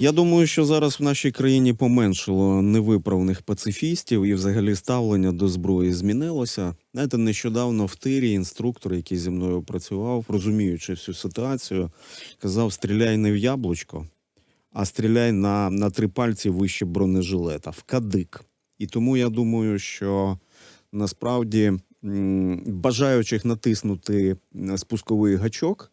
Я думаю, що зараз в нашій країні поменшило невиправних пацифістів і взагалі ставлення до зброї змінилося. Знаєте, нещодавно в тирі інструктор, який зі мною працював, розуміючи всю ситуацію, казав: стріляй не в яблучко, а стріляй на, на три пальці вище бронежилета, в кадик. І тому я думаю, що насправді бажаючих натиснути е, спусковий гачок.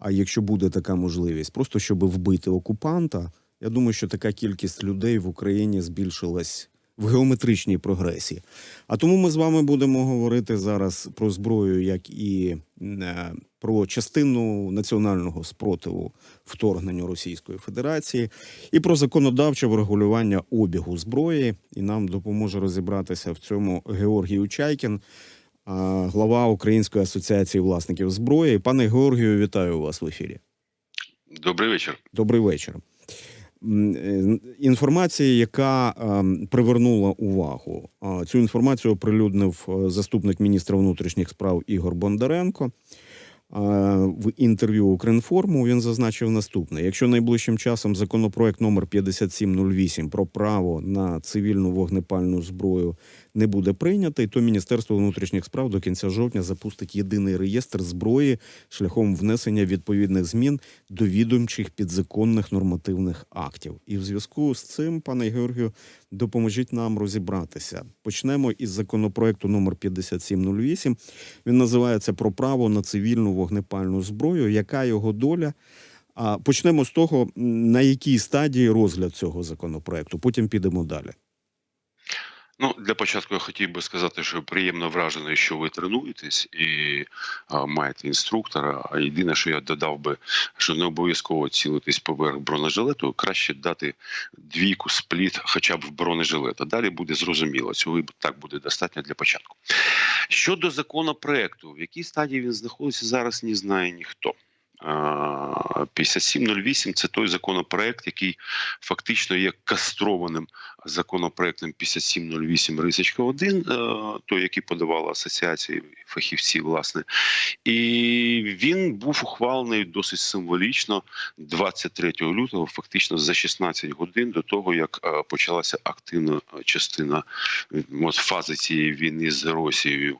А якщо буде така можливість, просто щоб вбити окупанта, я думаю, що така кількість людей в Україні збільшилась в геометричній прогресії. А тому ми з вами будемо говорити зараз про зброю, як і е, про частину національного спротиву вторгненню Російської Федерації, і про законодавче врегулювання обігу зброї. І нам допоможе розібратися в цьому Георгій Учайкін, глава Української асоціації власників зброї. Пане Георгію, вітаю вас в ефірі. Добрий вечір. Добрий вечір. Е, Інформація, яка ем, привернула увагу. Цю інформацію оприлюднив е, заступник міністра внутрішніх справ Ігор Бондаренко. В інтерв'ю Укрінформу він зазначив наступне: якщо найближчим часом законопроект номер 5708 про право на цивільну вогнепальну зброю не буде прийнятий, то Міністерство внутрішніх справ до кінця жовтня запустить єдиний реєстр зброї шляхом внесення відповідних змін до відомчих підзаконних нормативних актів. І в зв'язку з цим, пане Георгію, допоможіть нам розібратися. Почнемо із законопроекту номер 5708. Він називається про право на цивільну вогнепальну зброю. Яка його доля? А почнемо з того, на якій стадії розгляд цього законопроекту. Потім підемо далі. Ну для початку я хотів би сказати, що приємно вражений, що ви тренуєтесь і а, маєте інструктора. А єдине, що я додав би, що не обов'язково цілитись поверх бронежилету, краще дати двійку спліт, хоча б в бронежилет. А далі буде зрозуміло. Цього так буде достатньо для початку. Щодо законопроекту, в якій стадії він знаходиться зараз, не знає ніхто. А, 5708 – це той законопроект, який фактично є кастрованим законопроектом 5708 Рисочка 1, е, той, який подавала асоціації фахівців, власне, і він був ухвалений досить символічно 23 лютого, фактично за 16 годин до того, як е, почалася активна частина фази цієї війни з Росією.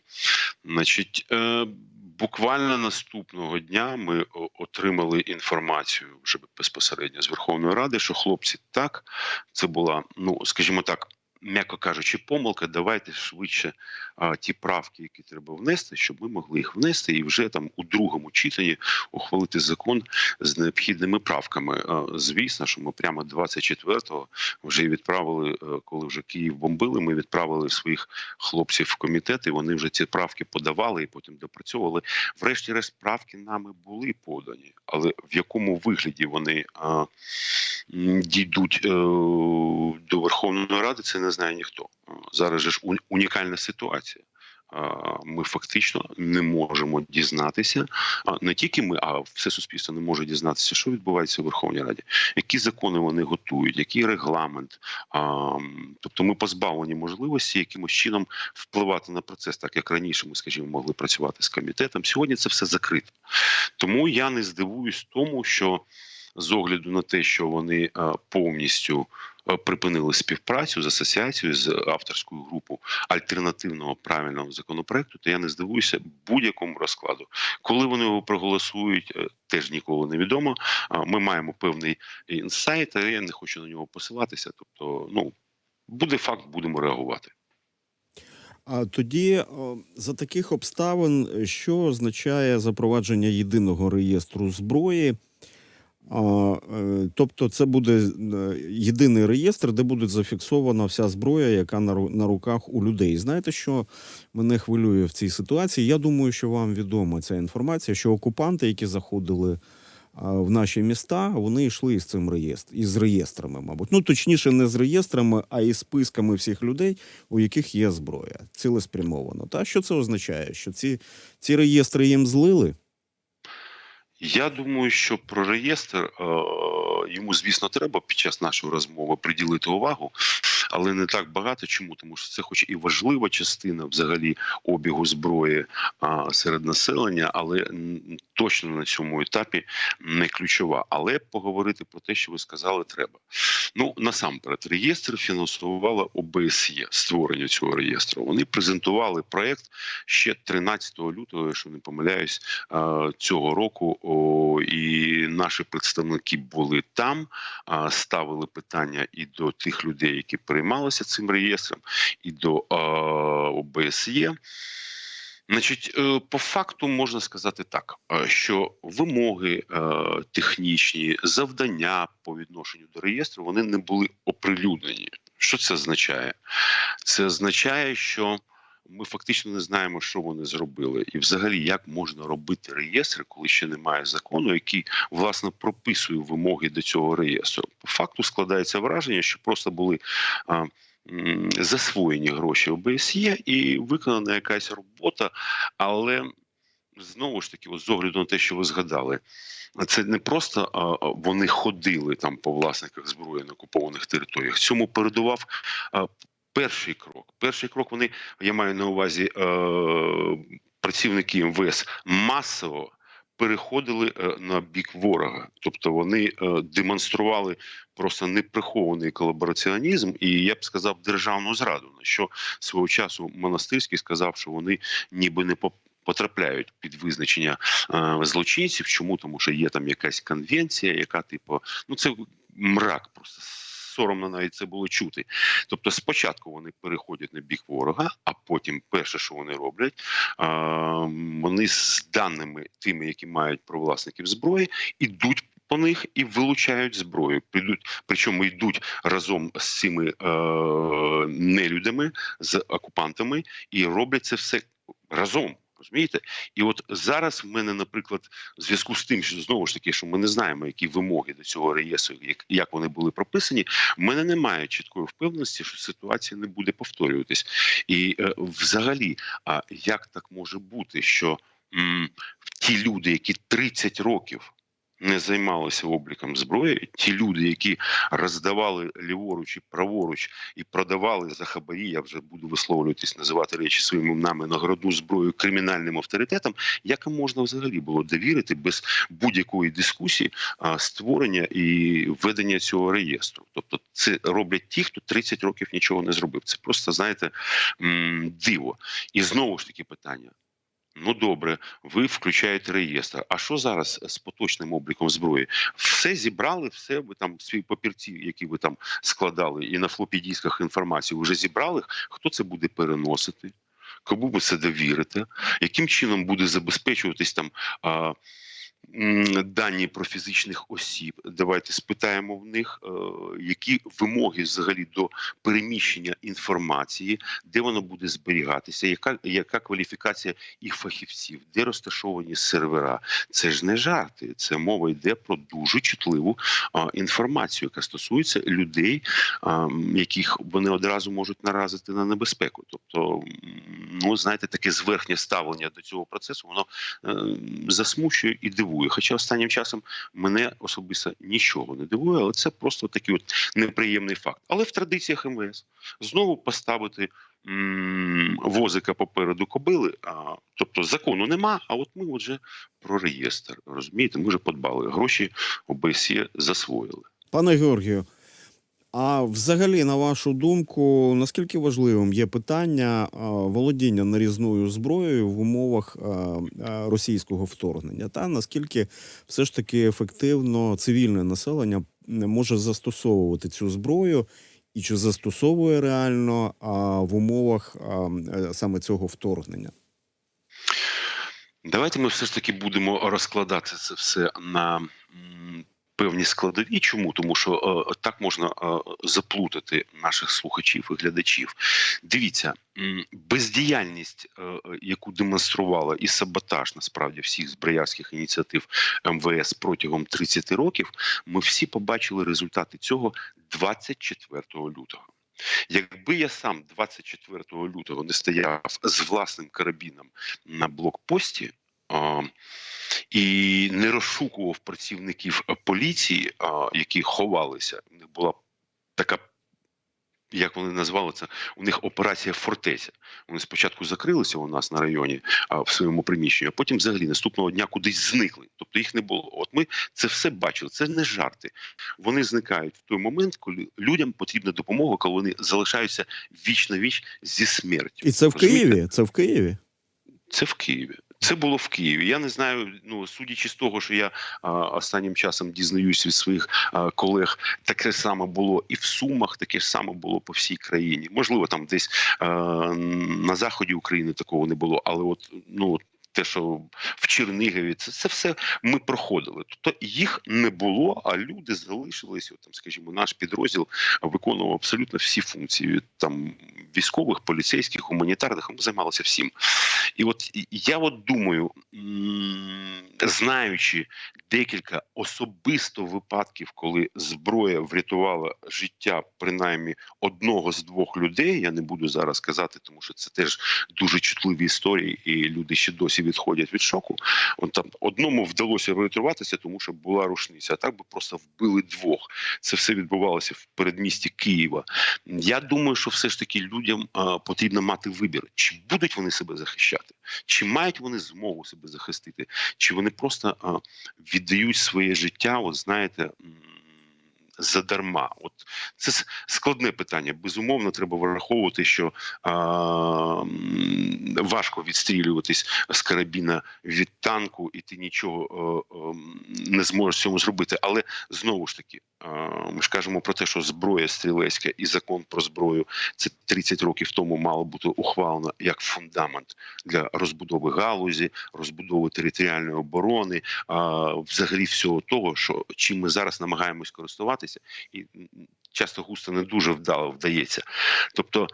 Значить, е, Буквально наступного дня ми отримали інформацію вже безпосередньо з Верховної Ради, що хлопці так це була, ну скажімо так, м'яко кажучи, помилка. Давайте швидше а, ті правки, які треба внести, щоб ми могли їх внести, і вже там у другому читанні ухвалити закон з необхідними правками. А, звісно, що ми прямо 24-го вже відправили, е, коли вже Київ бомбили. Ми відправили своїх хлопців в комітет, і вони вже ці правки подавали і потім допрацьовували. Врешті-решт правки нами були подані, але в якому вигляді вони а, дійдуть е, до Верховної Ради, це не знає ніхто. Зараз же ж уні- унікальна ситуація. Ми фактично не можемо дізнатися, не тільки ми, а все суспільство не може дізнатися, що відбувається у Верховній Раді, які закони вони готують, який регламент. Тобто ми позбавлені можливості якимось чином впливати на процес, так як раніше ми, скажімо, могли працювати з комітетом. Сьогодні це все закрито. Тому я не здивуюсь тому, що з огляду на те, що вони е, повністю е, припинили співпрацю з асоціацією з авторською групою альтернативного правильного законопроекту, то я не здивуюся будь-якому розкладу. Коли вони його проголосують, е, теж ніколи не відомо. Ми маємо певний інсайт, але я не хочу на нього посилатися. Тобто, ну буде факт, будемо реагувати. А тоді за таких обставин, що означає запровадження єдиного реєстру зброї? Е, тобто, це буде е, єдиний реєстр, де буде зафіксована вся зброя, яка на, руках у людей. Знаєте, що мене хвилює в цій ситуації? Я думаю, що вам відома ця інформація, що окупанти, які заходили в наші міста, вони йшли із цим реєстр, із реєстрами, мабуть. Ну точніше, не з реєстрами, а із списками всіх людей, у яких є зброя, цілеспрямовано. Та що це означає? Що ці, ці реєстри їм злили? Я думаю, що про реєстр е, йому, звісно, треба під час нашої розмови приділити увагу, але не так багато. Чому? Тому що це, хоч і важлива частина взагалі обігу зброї а, серед населення, але точно на цьому етапі не ключова. Але поговорити про те, що ви сказали, треба. Ну насамперед, реєстр фінансувала ОБСЄ створення цього реєстру. Вони презентували проект ще 13 лютого, якщо не помиляюсь, цього року. І наші представники були там, ставили питання і до тих людей, які переймалися цим реєстром, і до е, ОБСЄ. Значить, е, по факту можна сказати так, е, що вимоги технічні, завдання по відношенню до реєстру вони не були оприлюднені. Що це означає? Це означає, що ми фактично не знаємо, що вони зробили, і взагалі як можна робити реєстр, коли ще немає закону, який власне прописує вимоги до цього реєстру. По факту складається враження, що просто були. А, Засвоєні гроші ОБСЄ і виконана якась робота, але знову ж таки, з огляду на те, що ви згадали, це не просто а, вони ходили там по власниках зброї на окупованих територіях. Цьому передував а, перший крок. Перший крок вони я маю на увазі е, працівники МВС масово. Переходили е, на бік ворога, тобто вони е, демонстрували просто неприхований колабораціонізм, і я б сказав державну зраду. На що свого часу монастирський сказав, що вони ніби не потрапляють під визначення е, злочинців. Чому тому, що є там якась конвенція, яка типу, ну це мрак, просто соромно навіть це було чути. Тобто, спочатку вони переходять на бік ворога, а потім перше, що вони роблять, вони з даними тими, які мають про власників зброї, ідуть. По них і вилучають зброю. Підуть, причому йдуть разом з цими е, нелюдами, з окупантами, і роблять це все разом. Розумієте? І от зараз в мене, наприклад, в зв'язку з тим, що знову ж таки, що ми не знаємо, які вимоги до цього реєстру, як, як вони були прописані, в мене немає чіткої впевненості, що ситуація не буде повторюватись. І е, взагалі, а як так може бути, що м, ті люди, які 30 років не займалися обліком зброї, ті люди, які роздавали ліворуч і праворуч і продавали за хабарі, я вже буду висловлюватись, називати речі своїми іменами наградну зброю кримінальним авторитетам, як їм можна взагалі було довірити без будь-якої дискусії створення і ведення цього реєстру? Тобто, це роблять ті, хто 30 років нічого не зробив. Це просто знаєте диво. І знову ж таки питання. Ну добре, ви включаєте реєстр. А що зараз з поточним обліком зброї? Все зібрали, все ви там свої папірці, які ви там складали, і на флопі дисках інформацію вже зібрали. Хто це буде переносити? Кому ви це довірите? Яким чином буде забезпечуватись там а, дані про фізичних осіб? Давайте спитаємо в них, е, які вимоги взагалі до переміщення інформації, де воно буде зберігатися, яка, яка кваліфікація їх фахівців, де розташовані сервера. Це ж не жарти, це мова йде про дуже чутливу інформацію, яка стосується людей, яких вони одразу можуть наразити на небезпеку. Тобто, ну знаєте, таке зверхнє ставлення до цього процесу, воно е, засмучує і дивує. Хоча останнім часом мене особисто нічого не дивує, але це просто такий от неприємний факт. Але в традиціях МВС знову поставити возика попереду кобили. А, тобто закону нема, а от ми вже про реєстр. Розумієте, ми вже подбали. Гроші ОБСЄ засвоїли. Пане Георгію, а взагалі, на вашу думку, наскільки важливим є питання володіння нарізною зброєю в умовах російського вторгнення? Та наскільки все ж таки ефективно цивільне населення може застосовувати цю зброю, і чи застосовує реально в умовах е, саме цього вторгнення? Давайте ми все ж таки будемо розкладати це все на певні складові. Чому? Тому що е, так можна е, заплутати наших слухачів і глядачів. Дивіться, бездіяльність, е, яку демонструвала і саботаж насправді всіх зброярських ініціатив МВС протягом 30 років, ми всі побачили результати цього 24 лютого. Якби я сам 24 лютого не стояв з власним карабіном на блокпості і не розшукував працівників поліції, які ховалися, у них була така як вони назвали це, у них операція фортеця. Вони спочатку закрилися у нас на районі а, в своєму приміщенні, а потім взагалі наступного дня кудись зникли. Тобто їх не було. От ми це все бачили. Це не жарти. Вони зникають в той момент, коли людям потрібна допомога, коли вони залишаються віч на віч зі смертю. І це в Розумієте? Києві. Це в Києві. Це в Києві. Це було в Києві. Я не знаю. Ну судячи з того, що я а, останнім часом дізнаюсь від своїх а, колег, таке саме було і в Сумах, таке саме було по всій країні. Можливо, там десь а, на заході України такого не було, але от ну. Те, що в Чернігові, це, це все ми проходили. Тобто їх не було, а люди залишилися. Там, скажімо, наш підрозділ виконував абсолютно всі функції там військових, поліцейських, гуманітарних. Ми займалися всім. І от я от думаю, знаючи декілька особисто випадків, коли зброя врятувала життя принаймні одного з двох людей. Я не буду зараз казати, тому що це теж дуже чутливі історії, і люди ще досі відходять від шоку. От там одному вдалося врятуватися, тому що була рушниця, а так би просто вбили двох. Це все відбувалося в передмісті Києва. Я думаю, що все ж таки людям потрібно мати вибір, чи будуть вони себе захищати, чи мають вони змогу себе захистити, чи вони просто віддають своє життя, от знаєте. Задарма, от це складне питання. Безумовно, треба враховувати, що а, важко відстрілюватись з карабіна від танку, і ти нічого е, е, не зможеш цьому зробити. Але знову ж таки, ми ж кажемо про те, що зброя стрілецька і закон про зброю це 30 років тому мало бути ухвалено як фундамент для розбудови галузі, розбудови територіальної оборони, взагалі всього того, що чим ми зараз намагаємось користуватися, і часто густо не дуже вдало вдається. Тобто.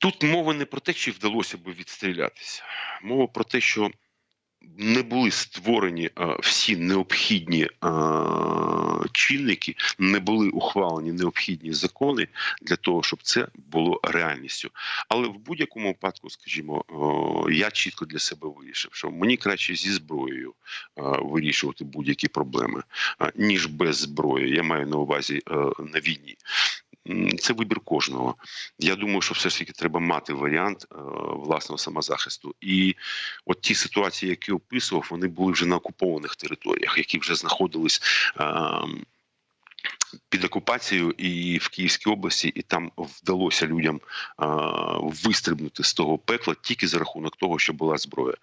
Тут мова не про те, чи вдалося би відстрілятися. Мова про те, що не були створені е, всі необхідні е, чинники, не були ухвалені необхідні закони для того, щоб це було реальністю. Але в будь-якому випадку, скажімо, е, я чітко для себе вирішив, що мені краще зі зброєю вирішувати будь-які проблеми, ніж без зброї. Я маю на увазі на війні. Це вибір кожного. Я думаю, що все ж таки треба мати варіант е, власного самозахисту. І от ті ситуації, які описував, вони були вже на окупованих територіях, які вже знаходились. е, під окупацією і в Київській області, і там вдалося людям а, вистрибнути з того пекла тільки за рахунок того, що була зброя.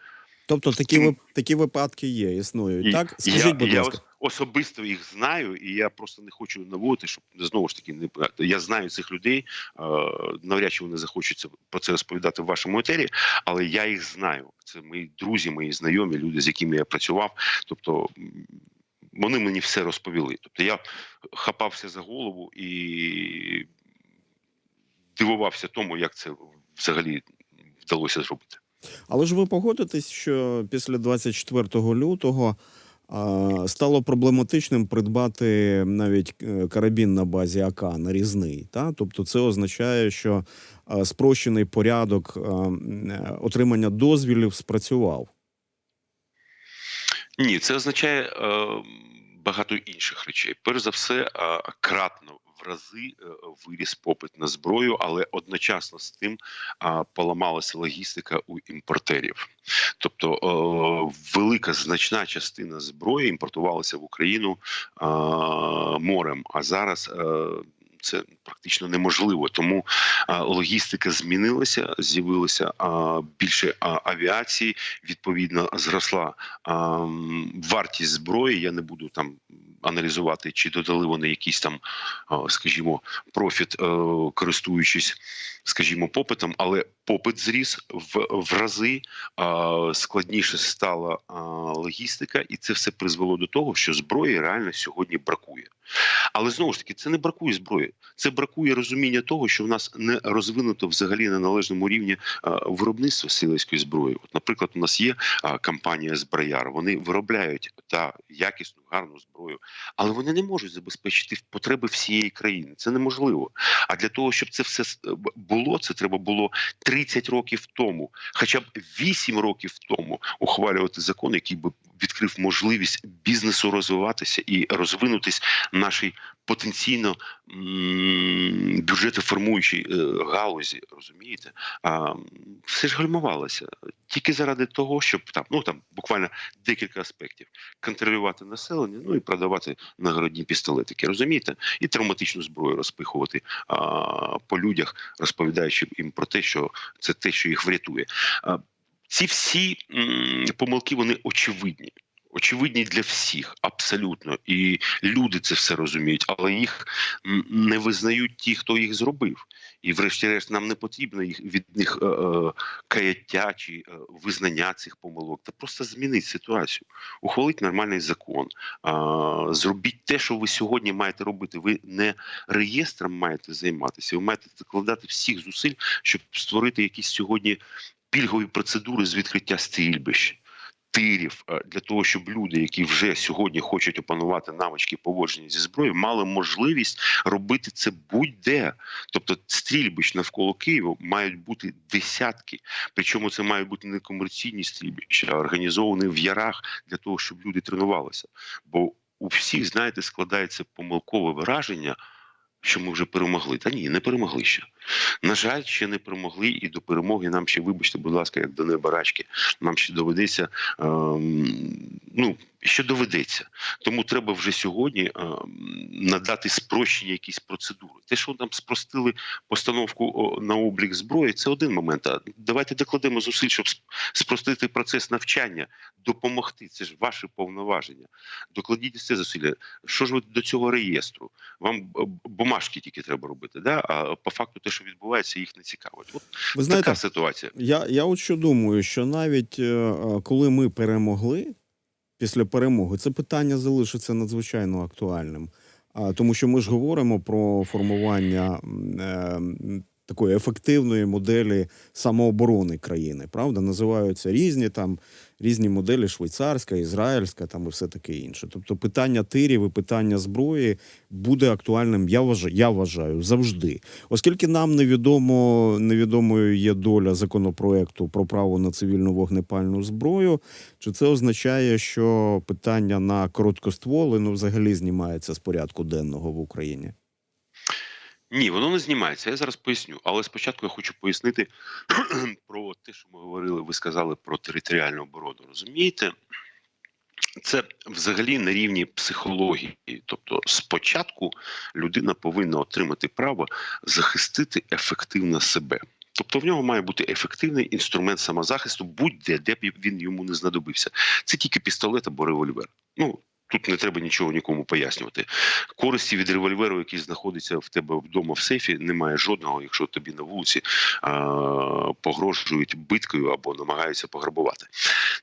Тобто такі такі випадки є, існують. І так, скажіть, я, будь ласка. ос- особисто їх знаю, і я просто не хочу наводити, щоб знову ж таки не я знаю цих людей. Навряд чи вони захочуть про це розповідати в вашому етері, але я їх знаю. Це мої друзі, мої знайомі, люди, з якими я працював. Тобто вони мені все розповіли. Тобто я хапався за голову і дивувався тому, як це взагалі вдалося зробити. Але ж ви погодитесь, що після 24 лютого стало проблематичним придбати навіть е, карабін на базі АК нарізний. Та? Тобто, це означає, що спрощений порядок е, отримання дозвілів спрацював. Ні, це означає е, багато інших речей. Перш за все, е, кратно рази е, виріс попит на зброю, але одночасно з тим поламалася логістика у імпортерів. Тобто е, велика значна частина зброї імпортувалася в Україну морем, а зараз. Е, це практично неможливо, тому а, логістика змінилася, з'явилося більше а, авіації. Відповідно, зросла а, вартість зброї. Я не буду там аналізувати, чи додали вони якийсь там, скажімо, профіт, е, користуючись, скажімо, попитом, але попит зріс в, в рази. Складніше стала логістика, і це все призвело до того, що зброї реально сьогодні бракує. Але знову ж таки, це не бракує зброї, це бракує розуміння того, що в нас не розвинуто взагалі на належному рівні виробництво стрілецької зброї. От, наприклад, у нас є компанія Зброяр, вони виробляють та якісну, гарну зброю, але вони не можуть забезпечити потреби всієї країни. Це неможливо. А для того, щоб це все було, це треба було 30 років тому, хоча б 8 років тому ухвалювати закон, який би відкрив можливість бізнесу розвиватися і розвинутись нашій потенційно м, бюджетоформуючій е, галузі. Розумієте? А, все ж гальмувалося тільки заради того, щоб там, ну там буквально декілька аспектів: контролювати населення, ну і продавати нагородні пістолетики. Розумієте, і травматичну зброю розпихувати а, по людях, розповідаючи їм про те, що це те, що їх врятує. Ці всі помилки вони очевидні. Очевидні для всіх, абсолютно, і люди це все розуміють, але їх не визнають ті, хто їх зробив. І, врешті-решт, нам не потрібно їх від них е, е, каяття чи е, визнання цих помилок. Та просто змінить ситуацію, ухвалить нормальний закон, а, зробіть те, що ви сьогодні маєте робити. Ви не реєстром маєте займатися, ви маєте докладати всіх зусиль, щоб створити якісь сьогодні пільгові процедури з відкриття стрільбищ. Тирів е, для того, щоб люди, які вже сьогодні хочуть опанувати навички поводження зі зброєю, мали можливість робити це будь-де. Тобто стрільбищ навколо Києва мають бути десятки. Причому це мають бути не комерційні стрільбища, а організовані в ярах для того, щоб люди тренувалися. Бо у всіх, знаєте, складається помилкове враження, що ми вже перемогли. Та ні, не перемогли ще. На жаль, ще не перемогли, і до перемоги нам ще, вибачте, будь ласка, як до небарачки, нам ще доведеться. Ем, ну, що доведеться. Тому треба вже сьогодні ем, надати спрощення якісь процедури. Те, що нам спростили постановку на облік зброї, це один момент. А давайте докладемо зусиль, щоб сп- спростити процес навчання, допомогти. Це ж ваші повноваження. Докладіть це зусилля. Що ж ви до цього реєстру? Вам е, бумажки тільки треба робити. Да? А по факту те, що відбувається, їх не цікавить. От Ви знаєте, така ситуація. Я, я от що думаю, що навіть е, е, коли ми перемогли після перемоги, це питання залишиться надзвичайно актуальним. А, тому що ми ж говоримо про формування е, такої ефективної моделі самооборони країни. Правда, називаються різні там різні моделі: швейцарська, ізраїльська, там і все таке інше. Тобто, питання тирів і питання зброї буде актуальним. Я вважаю, я вважаю завжди. Оскільки нам невідомо невідомою є доля законопроекту про право на цивільну вогнепальну зброю, чи це означає, що питання на короткостволи ну взагалі знімається з порядку денного в Україні? Ні, воно не знімається. Я зараз поясню. Але спочатку я хочу пояснити про те, що ми говорили. Ви сказали про територіальну оборону. Розумієте? Це взагалі на рівні психології. Тобто, спочатку людина повинна отримати право захистити ефективно себе. Тобто в нього має бути ефективний інструмент самозахисту, будь-де, де б він йому не знадобився. Це тільки пістолет або револьвер. Ну тут не треба нічого нікому пояснювати. Користі від револьверу, який знаходиться в тебе вдома в сейфі, немає жодного, якщо тобі на вулиці а, погрожують биткою або намагаються пограбувати.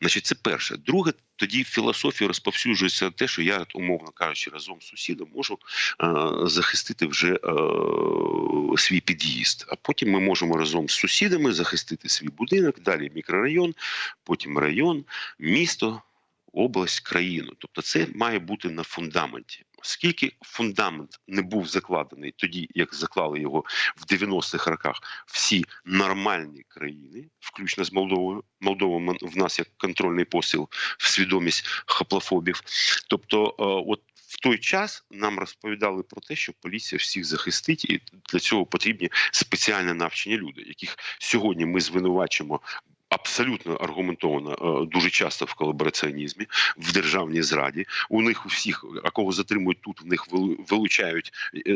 Значить, це перше. Друге, тоді в філософії розповсюджується те, що я, умовно кажучи, разом з сусідом можу а, захистити вже а, свій під'їзд. А потім ми можемо разом з сусідами захистити свій будинок, далі мікрорайон, потім район, місто область, країну. Тобто, це має бути на фундаменті. Оскільки фундамент не був закладений тоді, як заклали його в 90-х роках всі нормальні країни, включно з Молдовою. Молдова в нас як контрольний посіл в свідомість хаплофобів. Тобто, е, от в той час нам розповідали про те, що поліція всіх захистить, і для цього потрібні спеціально навчені люди, яких сьогодні ми звинувачимо абсолютно аргументовано е, дуже часто в колабораціонізмі, в державній зраді. У них у всіх, а кого затримують тут, в них вилучають е, е,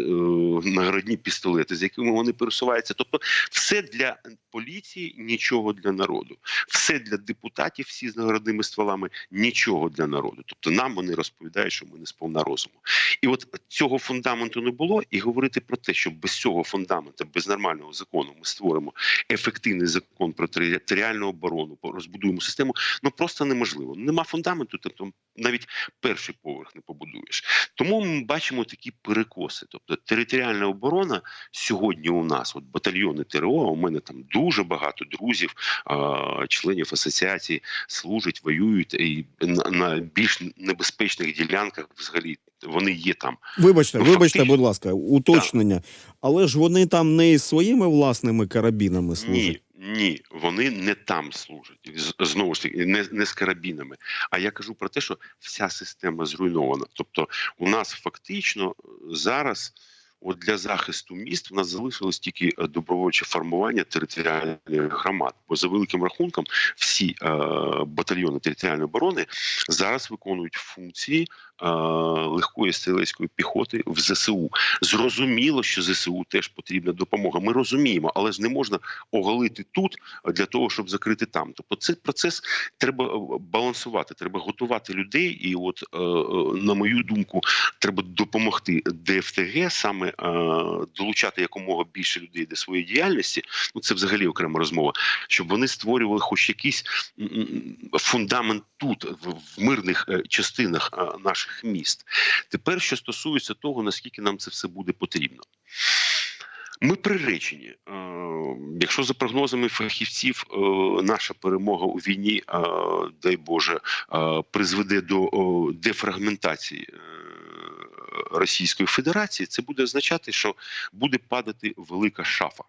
наградні пістолети, з якими вони пересуваються. Тобто, все для поліції, нічого для народу, все для депутатів, всі з наградними стволами, нічого для народу. Тобто, нам вони розповідають, що ми не сповна розуму. І от цього фундаменту не було, і говорити про те, що без цього фундаменту, без нормального закону, ми створимо ефективний закон про територіальну оборону, по- розбудуємо систему. Ну просто неможливо. Нема фундаменту, тобто навіть перший поверх не побудуєш. Тому ми бачимо такі перекоси. Тобто територіальна оборона сьогодні у нас, от батальйони ТРО, у мене там дуже багато друзів, членів асоціації служать, воюють і на, більш небезпечних ділянках взагалі вони є там. Вибачте, Ну, вибачте, фактично- будь ласка, уточнення. Але ж вони там не із своїми власними карабінами служать. Ні, Ні, вони не там служать. Знову ж таки, не, не з карабінами. А я кажу про те, що вся система зруйнована. Тобто, у нас фактично е, зараз. От для захисту міст в нас залишилось тільки е, добровольче формування територіальних громад. Бо за великим рахунком всі е, батальйони територіальної оборони зараз виконують функції легкої стрілецької піхоти в ЗСУ. Зрозуміло, що ЗСУ теж потрібна допомога. Ми розуміємо, але ж не можна оголити тут для того, щоб закрити там. Тобто, цей процес треба е, балансувати, треба готувати людей. І, от е, е, на мою думку, треба допомогти ДФТГ саме долучати якомога більше людей до своєї діяльності. Ну це взагалі окрема розмова, щоб вони створювали хоч якийсь фундамент тут, в, мирних частинах е, наших міст. Тепер, що стосується того, наскільки нам це все буде потрібно. Ми приречені. Е, Якщо за прогнозами фахівців, е, наша перемога у війні, е, дай Боже, призведе до дефрагментації Російської Федерації, це буде означати, що буде падати велика шафа.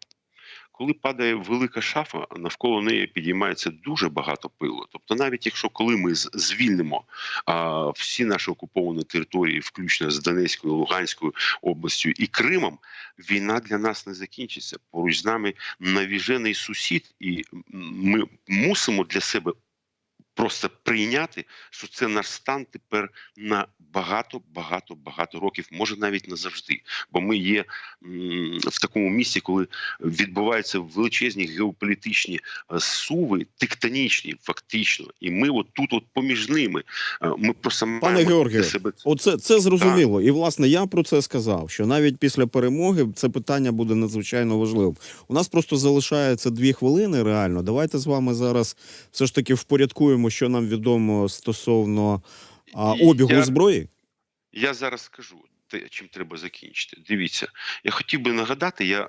Коли падає велика шафа, навколо неї підіймається дуже багато пилу. Тобто, навіть якщо коли ми звільнимо а, всі наші окуповані території, включно з Донецькою, Луганською областю і Кримом, війна для нас не закінчиться. Поруч з нами навіжений сусід, і ми мусимо для себе просто прийняти, що це наш стан тепер на багато, багато, багато років, може навіть назавжди. Бо ми є в такому місці, коли відбуваються величезні геополітичні е, суви, тектонічні, фактично, і ми от тут, от поміж ними, е, ми просто Пане маємо Георгію, себе Оце це зрозуміло. І власне я про це сказав. Що навіть після перемоги це питання буде надзвичайно важливим. У нас просто залишається дві хвилини. Реально, давайте з вами зараз все ж таки впорядкуємо, що нам відомо стосовно а, обігу я- зброї. Я зараз скажу. Те, чим треба закінчити. Дивіться, я хотів би нагадати, я е,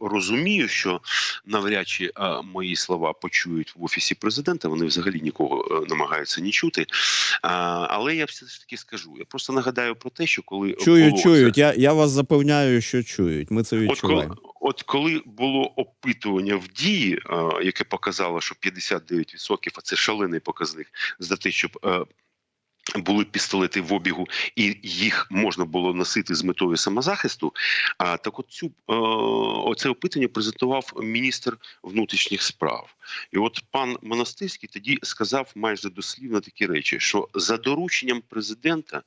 розумію, що навряд чи е, мої слова почують в офісі президента. Вони взагалі нікого е, намагаються не чути. Але я все ж таки скажу. Я просто нагадаю про те, що коли Чують, було чують. Я, я вас запевняю, що чують. Ми це От коли, от коли було опитування в дії, яке показало, що 59%, а це шалений показник за те, щоб були пістолети в обігу, і їх можна було носити з метою самозахисту. А так, от цю е, оце опитання презентував міністр внутрішніх справ. І от пан Монастирський тоді сказав майже дослівно такі речі: що за дорученням президента.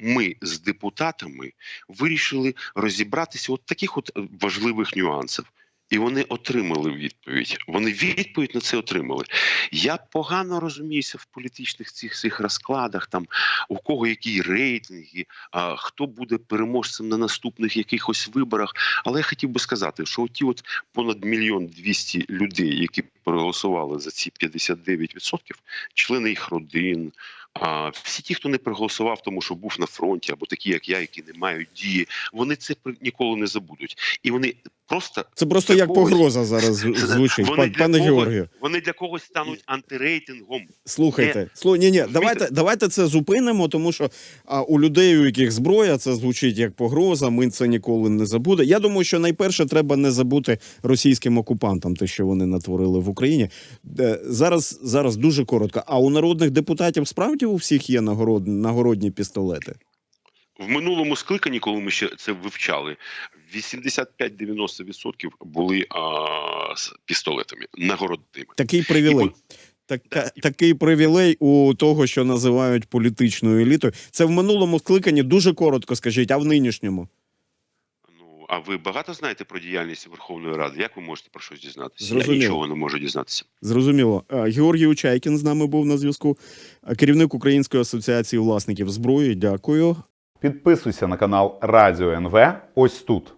Ми з депутатами вирішили розібратися от таких от важливих нюансів. І вони отримали відповідь. Вони відповідь на це отримали. Я погано розуміюся в політичних цих цих розкладах, там у кого які рейтинги, а, хто буде переможцем на наступних якихось виборах. Але я хотів би сказати, що ті от понад мільйон двісті людей, які проголосували за ці 59%, члени їх родин. А всі ті, хто не проголосував, тому що був на фронті, або такі, як я, які не мають дії, вони це ніколи не забудуть, і вони просто Це просто як когось- погроза зараз звучить. Вони Пан- Пане Георгію. вони для когось стануть антирейтингом. Слухайте, слу... ні, ні, давайте, давайте це зупинимо, тому що а, у людей, у яких зброя, це звучить як погроза. Ми це ніколи не забуде. Я думаю, що найперше треба не забути російським окупантам, те, що вони натворили в Україні. Е, Зараз, зараз дуже коротко. А у народних депутатів справді у всіх є нагород... нагородні пістолети? В минулому скликанні, коли ми ще це вивчали, 85-90% були а, з пістолетами нагородними. Такий привілей. Так, такий привілей у того, що називають політичною елітою. Це в минулому скликанні дуже коротко скажіть, а в нинішньому. А ви багато знаєте про діяльність Верховної Ради? Як ви можете про щось дізнатися? Зрозуміло. Я нічого не можу дізнатися. Зрозуміло. Е, Георгій Учайкін з нами був на зв'язку, Е, керівник Української асоціації власників зброї. Дякую. Підписуйся на канал Радіо НВ ось тут.